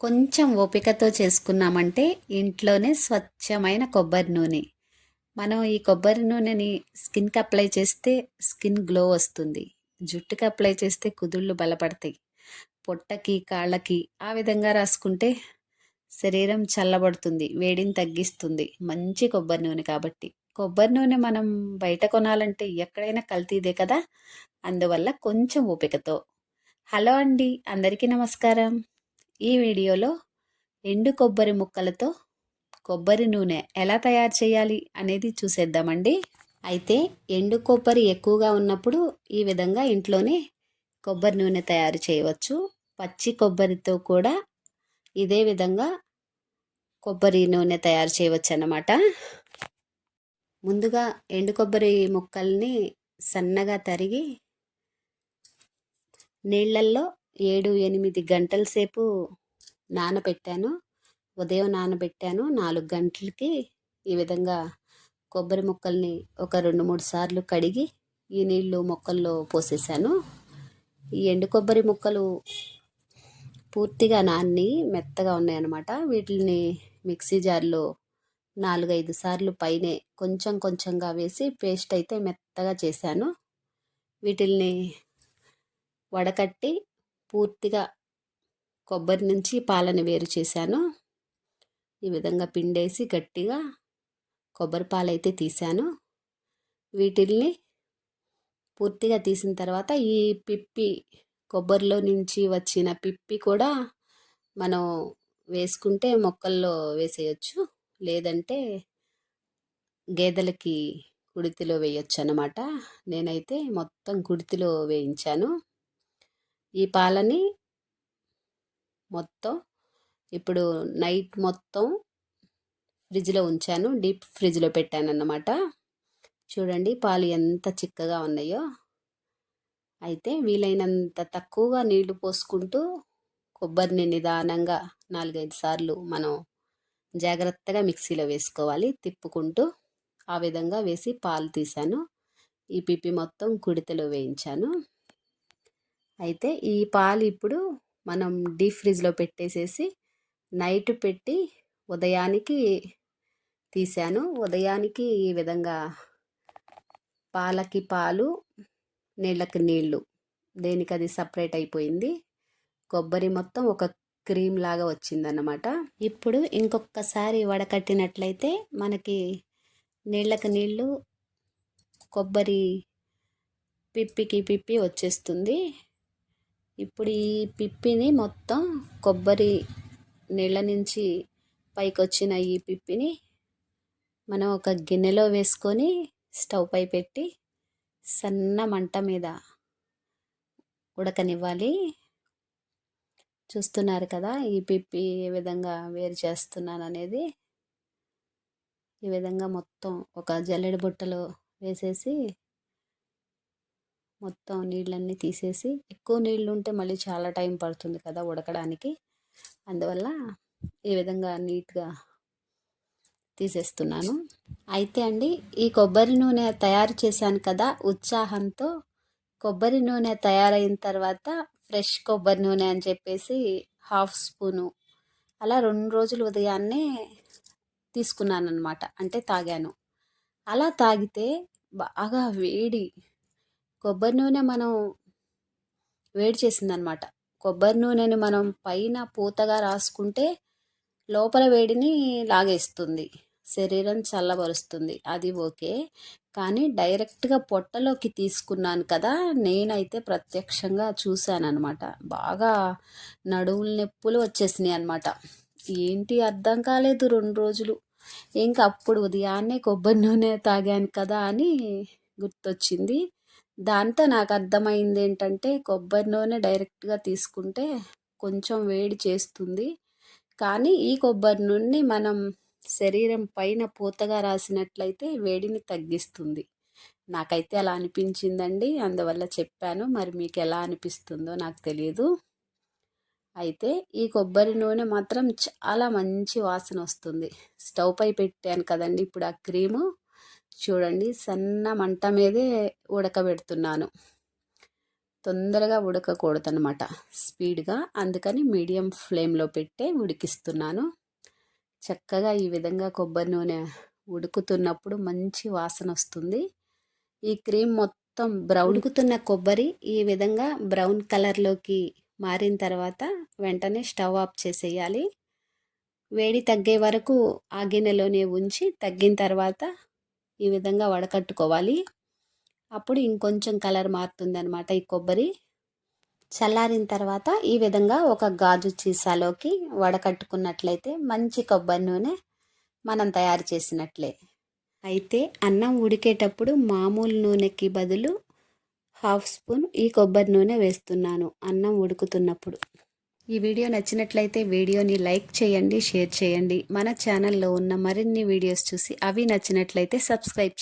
కొంచెం ఓపికతో చేసుకున్నామంటే ఇంట్లోనే స్వచ్ఛమైన కొబ్బరి నూనె. మనం ఈ కొబ్బరి నూనెని స్కిన్కి అప్లై చేస్తే స్కిన్ గ్లో వస్తుంది. జుట్టుకి అప్లై చేస్తే కుదుళ్ళు బలపడతాయి. పొట్టకి కాళ్ళకి ఆ విధంగా రాసుకుంటే శరీరం చల్లబడుతుంది వేడిని తగ్గిస్తుంది. మంచి కొబ్బరి నూనె కాబట్టి. కొబ్బరి నూనె మనం బయట కొనాలంటే ఎక్కడైనా కల్తీదే కదా? అందువల్ల కొంచెం ఓపికతో. హలో అండి అందరికీ నమస్కారం. ఈ వీడియోలో ఎండు కొబ్బరి ముక్కలతో కొబ్బరి నూనె ఎలా తయారు చేయాలి అనేది చూసేద్దామండి. అయితే ఎండు కొబ్బరి ఎక్కువగా ఉన్నప్పుడు ఈ విధంగా ఇంట్లోనే కొబ్బరి నూనె తయారు చేయవచ్చు. పచ్చి కొబ్బరితో కూడా ఇదే విధంగా కొబ్బరి నూనె తయారు చేయవచ్చు అన్నమాట ముందుగా ఎండు కొబ్బరి ముక్కల్ని సన్నగా తరిగి నీళ్ళల్లో ఏడు ఎనిమిది గంటల సేపు నానబెట్టాను. ఉదయం నానబెట్టాను. నాలుగు గంటలకి ఈ విధంగా కొబ్బరి ముక్కల్ని ఒక రెండు మూడు సార్లు కడిగి ఈ నీళ్ళు మొక్కల్లో పోసేసాను. ఈ ఎండు కొబ్బరి ముక్కలు పూర్తిగా నాన్ని మెత్తగా ఉన్నాయన్నమాట. వీటిని మిక్సీ జార్లో నాలుగైదు సార్లు పైనే కొంచెం కొంచెంగా వేసి పేస్ట్ అయితే మెత్తగా చేశాను. వీటిల్ని వడకట్టి పూర్తిగా కొబ్బరి నుంచి పాలని వేరు చేశాను. ఈ విధంగా పిండేసి గట్టిగా కొబ్బరి పాలైతే తీశాను. వీటిల్ని పూర్తిగా తీసిన తర్వాత ఈ పిప్పి కొబ్బరిలో నుంచి వచ్చిన పిప్పి కూడా మనం వేసుకుంటే మొక్కల్లో వేసేయచ్చు. లేదంటే గేదెలకి కుడితిలో వేయొచ్చు అన్నమాట నేనైతే మొత్తం కుడితిలో వేయించాను. ఈ పాలని మొత్తం ఇప్పుడు నైట్ మొత్తం ఫ్రిడ్జ్లో ఉంచాను. డీప్ ఫ్రిడ్జ్లో పెట్టాను అన్నమాట చూడండి పాలు ఎంత చిక్కగా ఉన్నాయో. అయితే వీలైనంత తక్కువగా నీళ్ళు పోసుకుంటూ కొబ్బరిని నిదానంగా నాలుగైదు సార్లు మనం జాగ్రత్తగా మిక్సీలో వేసుకోవాలి. తిప్పుకుంటూ ఆ విధంగా వేసి పాలు తీశాను ఈ పిప్పి మొత్తం కుడితలో వేయించాను. అయితే ఈ పాలు ఇప్పుడు మనం డీప్ ఫ్రిడ్జ్లో పెట్టేసేసి నైట్ పెట్టి ఉదయానికి తీసాను. ఉదయానికి ఈ విధంగా పాలకి పాలు నీళ్ళకి నీళ్ళు దేనికి అది సపరేట్ అయిపోయింది. కొబ్బరి మొత్తం ఒక క్రీమ్ లాగా వచ్చిందన్నమాట. ఇప్పుడు ఇంకొకసారి వడకట్టినట్లయితే మనకి నీళ్ళకి నీళ్ళు కొబ్బరి పిప్పికి పిప్పి వచ్చేస్తుంది. ఇప్పుడు ఈ పిప్పిని మొత్తం కొబ్బరి నీళ్ళ నుంచి పైకి వచ్చిన ఈ పిప్పిని మనం ఒక గిన్నెలో వేసుకొని స్టవ్ పై పెట్టి సన్న మంట మీద ఉడకనివ్వాలి. చూస్తున్నారు కదా ఈ పిప్పి ఏ విధంగా వేరు చేస్తున్నాను అనేది ఈ విధంగా మొత్తం ఒక జల్లెడ బుట్టలో వేసేసి మొత్తం నీళ్ళన్నీ తీసేసి ఎక్కువ నీళ్ళు ఉంటే మళ్ళీ చాలా టైం పడుతుంది కదా ఉడకడానికి. అందువల్ల ఈ విధంగా నీట్గా తీసేస్తున్నాను. అయితే అండి ఈ కొబ్బరి నూనె తయారు చేశాను కదా ఉత్సాహంతో. కొబ్బరి నూనె తయారైన తర్వాత ఫ్రెష్ కొబ్బరి నూనె అని చెప్పేసి హాఫ్ స్పూను అలా రెండు రోజులు ఉదయాన్నే తీసుకున్నాను అనమాట అంటే తాగాను. అలా తాగితే బాగా వేడి కొబ్బరి నూనె మనం వేడి చేసిందనమాట. కొబ్బరి నూనెని మనం పైన పూతగా రాసుకుంటే లోపల వేడిని లాగేస్తుంది. శరీరం చల్లబరుస్తుంది. అది ఓకే. కానీ డైరెక్ట్గా పొట్టలోకి తీసుకున్నాను కదా నేనైతే ప్రత్యక్షంగా చూశానమాట అనమాట బాగా నడువుల నొప్పులు వచ్చేసినాయి అనమాట. ఏంటి అర్థం కాలేదు రెండు రోజులు. ఇంకా అప్పుడు ఉదయాన్నే కొబ్బరి నూనె తాగాను కదా అని గుర్తొచ్చింది. దాంతో నాకు అర్థమైంది ఏంటంటే కొబ్బరి నూనె డైరెక్ట్గా తీసుకుంటే కొంచెం వేడి చేస్తుంది. కానీ ఈ కొబ్బరి నూనె మనం శరీరం పైన పూతగా రాసినట్లయితే వేడిని తగ్గిస్తుంది. నాకైతే అలా అనిపించిందండి. అందువల్ల చెప్పాను. మరి మీకు ఎలా అనిపిస్తుందో నాకు తెలియదు అయితే ఈ కొబ్బరి నూనె మాత్రం చాలా మంచి వాసన వస్తుంది. స్టవ్ పై పెట్టాను కదండి ఇప్పుడు ఆ క్రీము. చూడండి సన్న మంట మీదే ఉడకబెడుతున్నాను. తొందరగా ఉడకకూడదు అనమాట స్పీడ్గా. అందుకని మీడియం ఫ్లేమ్లో పెట్టే ఉడికిస్తున్నాను. చక్కగా ఈ విధంగా కొబ్బరి నూనె ఉడుకుతున్నప్పుడు మంచి వాసన వస్తుంది. ఈ క్రీమ్ మొత్తం బ్రౌన్ ఉడుకుతున్న కొబ్బరి ఈ విధంగా బ్రౌన్ కలర్లోకి మారిన తర్వాత వెంటనే స్టవ్ ఆఫ్ చేసేయాలి. వేడి తగ్గే వరకు ఆ గిన్నెలోనే ఉంచి తగ్గిన తర్వాత ఈ విధంగా వడకట్టుకోవాలి. అప్పుడు ఇంకొంచెం కలర్ మారుతుంది అనమాట ఈ కొబ్బరి. చల్లారిన తర్వాత ఈ విధంగా ఒక గాజు చీసాలోకి వడకట్టుకున్నట్లయితే మంచి కొబ్బరి నూనె మనం తయారు చేసినట్లే. అయితే అన్నం ఉడికేటప్పుడు మామూలు నూనెకి బదులు హాఫ్ స్పూన్ ఈ కొబ్బరి నూనె వేస్తున్నాను అన్నం ఉడుకుతున్నప్పుడు. ఈ వీడియో నచ్చినట్లయితే వీడియోని లైక్ చేయండి షేర్ చేయండి. మన ఛానల్లో ఉన్న మరిన్ని వీడియోస్ చూసి అవి నచ్చినట్లయితే సబ్స్క్రైబ్ చేయండి